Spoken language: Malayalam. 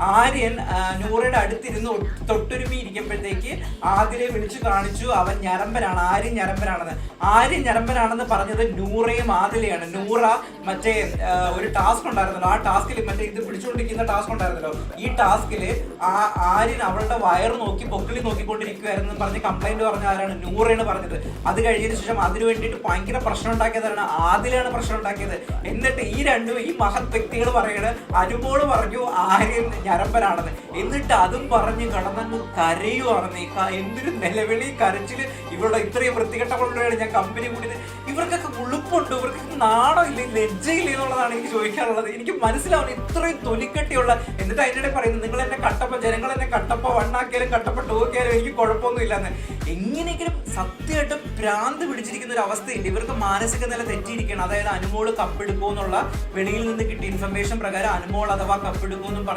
ആര്യൻ നൂറയുടെ അടുത്തിരുന്ന് തൊട്ടുരുമി ഇരിക്കുമ്പോഴത്തേക്ക് ആദിലെ വിളിച്ചു കാണിച്ചു അവൻ ഞരമ്പനാണ് ആര്യൻ ഞരമ്പനാണെന്ന്. ആര്യൻ ഞരമ്പനാണെന്ന് പറഞ്ഞത് നൂറയും ആദിലെയാണ്. നൂറ മറ്റേ ഒരു ടാസ്ക് ഉണ്ടായിരുന്നല്ലോ. ആ ടാസ്കിൽ മറ്റേ ഇത് പിടിച്ചുകൊണ്ടിരിക്കുന്ന ടാസ്ക് ഉണ്ടായിരുന്നല്ലോ. ഈ ടാസ്കിൽ ആ ആര്യൻ അവളുടെ വയറ് നോക്കി പൊക്കിളി നോക്കിക്കൊണ്ടിരിക്കുകയായിരുന്നു പറഞ്ഞ് കംപ്ലൈന്റ് പറഞ്ഞ ആരാണ്? നൂറയാണ് പറഞ്ഞത്. അത് കഴിഞ്ഞതിന് ശേഷം അതിനു വേണ്ടിയിട്ട് ഭയങ്കര പ്രശ്നം ഉണ്ടാക്കിയതാണ് ആദിലാണ് പ്രശ്നം ഉണ്ടാക്കിയത്. എന്നിട്ട് ഈ രണ്ടും ഈ മഹത് വ്യക്തികൾ പറയുന്നത് അനുമോൾ പറഞ്ഞു ആര്യൻ ഞരമ്പനാണെന്ന്. എന്നിട്ട് അതും പറഞ്ഞ് കടന്നങ്ങ് കരയുവാണെന്ന്. എന്തൊരു നിലവിളി കരച്ചിൽ ഇവരുടെ ഇത്രയും വൃത്തികെട്ടവളുടെയാണ് ഞാൻ കമ്പനി കൂടിയത്. ഇവർക്കൊക്കെ ഉളുപ്പുണ്ട് ഇവർക്ക് നാണോ ഇല്ല ലജ്ജയില്ല എന്നുള്ളതാണ് എനിക്ക് ചോദിക്കാനുള്ളത്. എനിക്ക് മനസ്സിലാവുന്നു ഇത്രയും തൊലിക്കെട്ടിയുള്ള എന്നിട്ട് അതിനിടെ പറയുന്നത് നിങ്ങൾ എന്നെ കട്ടപ്പ ജനങ്ങൾ എന്നെ കട്ടപ്പ വണ്ണാക്കിയാലും കട്ടപ്പ ടോക്കിയാലും എനിക്ക് കുഴപ്പമൊന്നും ഇല്ലെന്ന് എങ്ങനെയെങ്കിലും സത്യമായിട്ട് ഭ്രാന്ത് പിടിച്ചിരിക്കുന്ന ഒരു അവസ്ഥയുണ്ട്. ഇവർക്ക് മാനസിക നില തെറ്റിയിരിക്കണം അതായത് അനുമോൾ കപ്പെടുക്കുമെന്നുള്ള വെളിയിൽ നിന്ന് കിട്ടിയ ഇൻഫർമേഷൻ പ്രകാരം അനുമോൾ അഥവാ കപ്പെടുക്കുമെന്നും പറഞ്ഞു